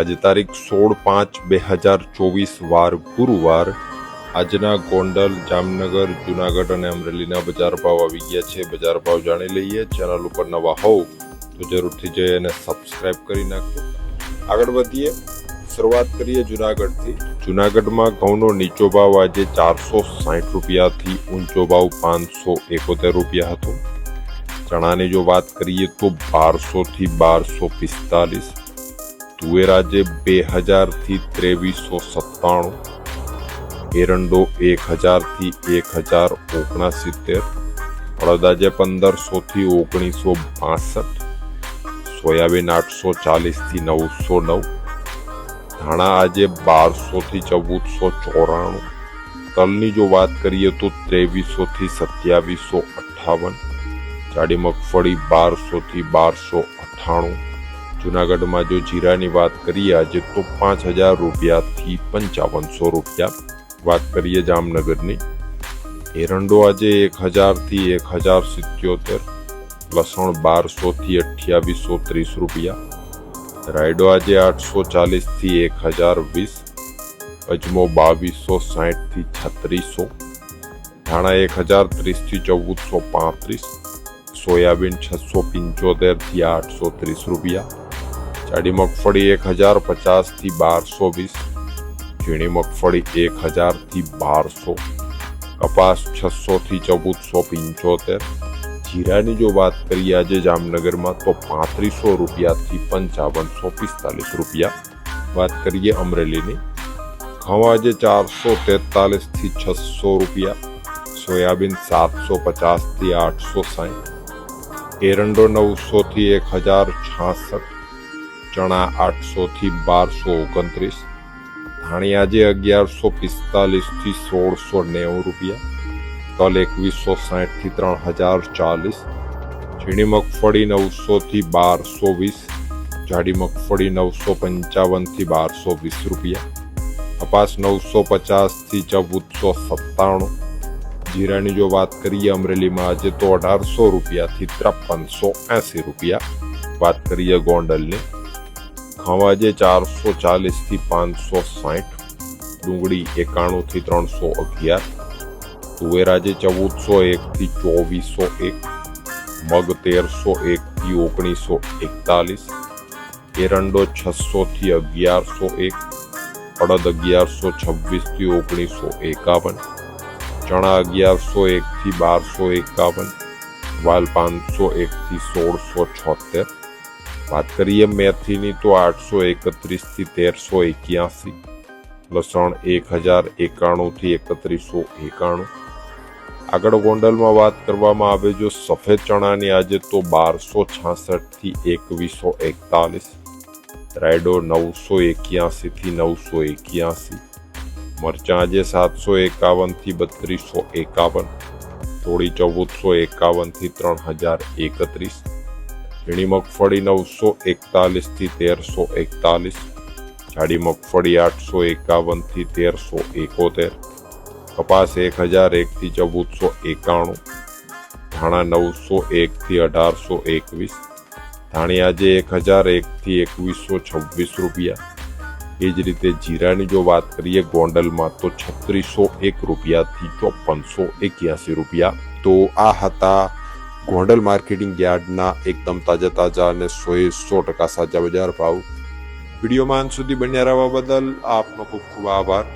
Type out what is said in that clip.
આજે તારીખ સોળ પાંચ બે હજાર ચોવીસ વાર ગુરુવાર આજના ગોંડલ, જામનગર, જુનાગઢ અને અમરેલીના બજાર ભાવ આવી ગયા છે. બજાર ભાવ જાણી લઈએ. ચેનલ ઉપર નવા હોવ તો જરૂરથી જઈ અને સબસ્ક્રાઇબ કરી નાખજો. આગળ વધીએ. શરૂઆત કરીએ જુનાગઢથી. જુનાગઢમાં ઘઉંનો નીચો ભાવ આજે ચારસો સાઠ રૂપિયાથી ઊંચો ભાવ પાંચસો એકોતેર રૂપિયા હતો. ચણાની જો વાત કરીએ તો બારસોથી બારસો પિસ્તાલીસ તુવેર આજે બે હજારથી ત્રેવીસો સત્તાણું એરંડો એક હજારથી એક હજાર ઓગણસિત્તેર અડદ આજે પંદરસોથી ઓગણીસો બાસઠ સોયાબીન આઠસો ચાલીસથી નવસો નવ ધાણા આજે બારસોથી ચૌદસો ચોરાણું તલની જો વાત કરીએ તો ત્રેવીસોથી સત્યાવીસો અઠ્ઠાવન જાડી મગફળી બારસોથી બારસો અઠ્ઠાણું જુનાગઢમાં જો જીરાની વાત કરીએ આજે તો પાંચ હજાર રૂપિયાથી પંચાવનસો રૂપિયા. વાત કરીએ જામનગરની. એરંડો આજે એક હજારથી એક હજાર સિત્યોતેર, લસણ બારસોથી અઠ્યાવીસો ત્રીસ રૂપિયા. રાયડો આજે આઠસો ચાલીસથી એક હજાર વીસ, અજમો બાવીસો સાહીઠથી છત્રીસો, ધાણા એક હજાર ત્રીસથી ચૌદસો પાંત્રીસ, સોયાબીન છસો પંચોતેરથી આઠસો ત્રીસ રૂપિયા. જાડી મગફળી એક હજાર પચાસથી બારસો વીસ, ઝીણી મગફળી એક હજારથી બારસો, કપાસ છસોથી ચૌદસો પંચોતેર. જીરાની જો વાત કરીએ આજે જામનગરમાં તો પાંત્રીસો રૂપિયાથી પંચાવનસો પિસ્તાલીસ રૂપિયા. વાત કરીએ અમરેલીની. ઘઉં આજે ચારસો તેતાલીસથી છસો રૂપિયા. સોયાબીન સાતસો પચાસથી આઠસો સાઠ એરંડો નવસોથી એક હજાર છાસઠ. ચણા આઠસોથી બારસો ઓગણત્રીસ ધાણિયાજે અગિયારસો પિસ્તાલીસથી સોળસો નેવું રૂપિયા, તલ એકવીસો સાઠથી ત્રણ હજાર ચાલીસ, ઝીણી મગફળી નવસોથી બારસો વીસ, જાડી મગફળી નવસો પંચાવનથી બારસો વીસ રૂપિયા, કપાસ નવસો પચાસથી ચૌદસો સત્તાણું, જીરાની જો વાત કરીએ અમરેલીમાં આજે તો અઢારસો રૂપિયાથી ત્રેપનસો એંસી રૂપિયા, વાત કરીએ ગોંડલની આજે ચારસો ચાલીસથી પાંચસો સાઠ ડુંગળી એકાણુંથી ત્રણસો અગિયાર તુવેરાજે ચૌદસો એકથી ચોવીસો એક, મગ તેરસો એકથી ઓગણીસો એકતાલીસ, એરંડો છસોથી અગિયારસો એક, અડદ અગિયારસો છવ્વીસથી ઓગણીસો એકાવન, ચણા અગિયારસો એકથી બારસો એકાવન, વાલ પાંચસો એકથી સોળસો છોતેર વાત કરીએ મેથીની તો આઠસો એકત્રીસથી તેરસો એક્યાસી. લસણ એક હજાર એકાણુંથી એકત્રીસો એકાણું. આગળ ગોંડલમાં વાત કરવામાં આવે જો સફેદ ચણાની આજે તો બારસો છાસઠથી એકવીસો એકતાલીસ. રાયડો નવસો એક્યાસીથી નવસો એક્યાસી. મરચાં આજે સાતસો એકાવનથી બત્રીસો એકાવન. થોડી ચૌદસો એકાવનથી ત્રણ હજાર એકત્રીસ. ઝીણી મગફળી નવસો એકતાલીસથી તેરસો એકતાલીસ જાડી મગફળી આઠસો એકાવનથી તેરસો એકોતેર, કપાસ એક હજાર એકથી ચૌદસો એકાણું, ધાણા નવસો એકથી અઢારસો એકવીસ, ધાણી આજે એક હજાર એકથી એકવીસો છવ્વીસ રૂપિયા. એ જ રીતે જીરાની જો વાત કરીએ ગોંડલમાં તો છત્રીસો એક રૂપિયાથી ચોપનસો એક્યાસી રૂપિયા. તો આ હતા ગોંડલ માર્કેટિંગ યાર્ડના એકદમ તાજા તાજા અને સોએ સો ટકા સાચા બજાર ભાવ વિડીયોમાં અંત સુધી બન્યા રહેવા બદલ આપનો ખૂબ ખૂબ આભાર.